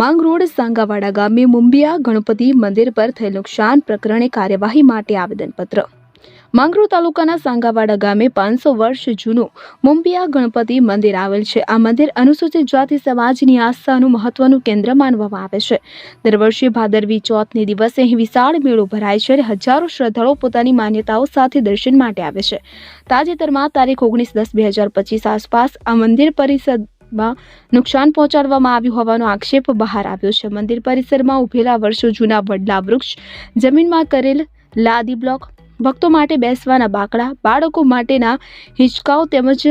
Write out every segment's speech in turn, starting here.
માંગરોળ સાંગાવાડા ગામે મુંબિયા ગણપતિ મંદિર પર થયેલ નુકસાન પ્રકરણે કાર્યવાહી માટે આવેદનપત્ર. માંગરોળ તાલુકાના સાંગાવાડા ગામે પાંચસો વર્ષ જૂનું મુંબિયા ગણપતિ મંદિર આવેલ છે. આ મંદિર અનુસૂચિત જાતિ સમાજની આસ્થાનું મહત્વનું કેન્દ્ર માનવામાં આવે છે. દર વર્ષે ભાદરવી ચોથને દિવસે અહીં વિશાળ મેળો ભરાય છે અને હજારો શ્રદ્ધાળુઓ પોતાની માન્યતાઓ સાથે દર્શન માટે આવે છે. તાજેતરમાં તારીખ ઓગણીસ દસ બે હજાર પચીસ આસપાસ આ મંદિર પરિસરમાં નુકસાન પહોંચાડવામાં આવ્યું હોવાનો આક્ષેપ બહાર આવ્યો છે. મંદિર પરિસરમાં ઉભેલા વર્ષો જૂના વડલા વૃક્ષ, જમીનમાં કરેલ લાદી બ્લોક, ભક્તો માટે બેસવાના બાકડા, બાળકો માટેના હિંચકાઓ તેમજ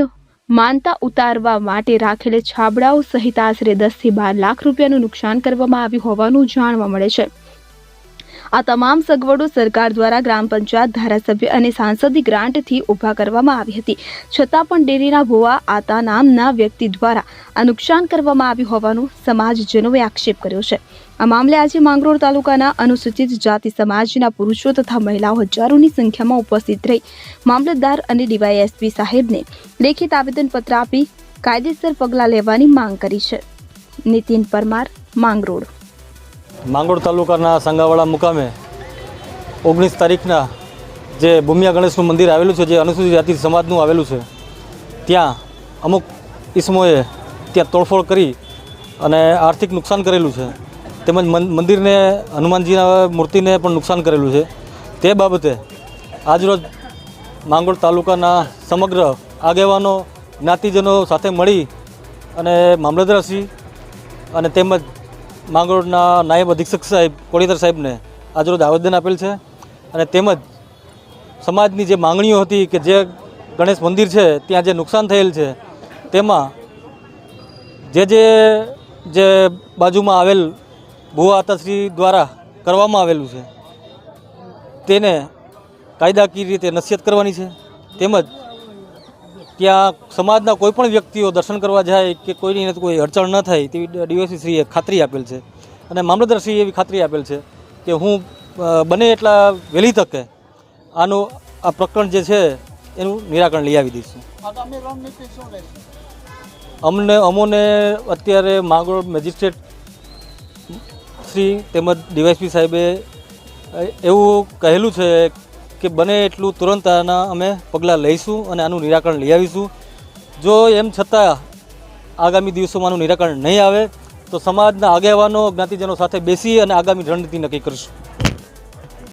માનતા ઉતારવા માટે રાખેલ છાબડાઓ સહિત આશરે દસથી બાર લાખ રૂપિયાનું નુકસાન કરવામાં આવ્યું હોવાનું જાણવા મળે છે. આ તમામ સગવડો સરકાર દ્વારા ગ્રામ પંચાયત, ધારાસભ્ય અને સાંસદી ગ્રાન્ટથી ઊભા કરવામાં આવી હતી. છતાં પણ ડેરીના ભુવા આતા નામના વ્યક્તિ દ્વારા આ નુકસાન કરવામાં આવ્યું હોવાનું સમાજજનોએ આક્ષેપ કર્યો છે. આ મામલે આજે માંગરોળ તાલુકાના અનુસૂચિત જાતિ સમાજના પુરુષો તથા મહિલાઓ હજારોની સંખ્યામાં ઉપસ્થિત રહી. મામલતદાર અને ડીવાયએસપી સાહેબને લેખિત આવેદનપત્ર આપી કાયદેસર પગલાં લેવાની માંગ કરી છે. નીતિન પરમાર, માંગરોળ. માંગરોળ તાલુકાના સંગાવાડા મુકામે ઓગણીસ તારીખના જે ભૂમિયા ગણેશનું મંદિર આવેલું છે, જે અનુસૂચિત જાતિ સમાજનું આવેલું છે, ત્યાં અમુક ઈસમોએ ત્યાં તોડફોડ કરી અને આર્થિક નુકસાન કરેલું છે. તેમજ મંદિરને, હનુમાનજીના મૂર્તિને પણ નુકસાન કરેલું છે. તે બાબતે આજરોજ માંગોળ તાલુકાના સમગ્ર આગેવાનો, જ્ઞાતિજનો સાથે મળી અને મામલતદારશ્રી અને તેમજ માંગરોળના નાયબ અધિક્ષક સાહેબ કોડીતર સાહેબને આજરોજ આવેદન આપેલ છે અને તેમજ સમાજની જે માંગણીઓ હતી કે જે ગણેશ મંદિર છે, ત્યાં જે નુકસાન થયેલ છે, તેમાં જે જે જે બાજુમાં આવેલ ભુવા આતાશ્રી દ્વારા કરવામાં આવેલું છે, તેને કાયદાકીય રીતે નસીહત કરવાની છે, તેમજ ત્યાં સમાજના કોઈ પણ વ્યક્તિઓ દર્શન કરવા જાય કે કોઈની કોઈ અડચણ ન થાય તેવી ડીઓસીશ્રીએ ખાતરી આપેલ છે. અને મામલતદારશ્રીએ એવી ખાતરી આપેલ છે કે હું બને એટલા વહેલી તકે આનું આ પ્રકરણ જે છે એનું નિરાકરણ લઈ આવી દઈશું. અમને અમોને અત્યારે માંગરોળ મેજિસ્ટ્રેટ શ્રી તેમજ ડીવાયસપી સાહેબે એવું કહેલું છે કે બને એટલું તુરંત આના અમે પગલાં લઈશું અને આનું નિરાકરણ લઈ આવીશું. જો એમ છતાં આગામી દિવસોમાં આનું નિરાકરણ નહીં આવે, તો સમાજના આગેવાનો, જ્ઞાતિજનો સાથે બેસી અને આગામી રણનીતિ નક્કી કરીશું.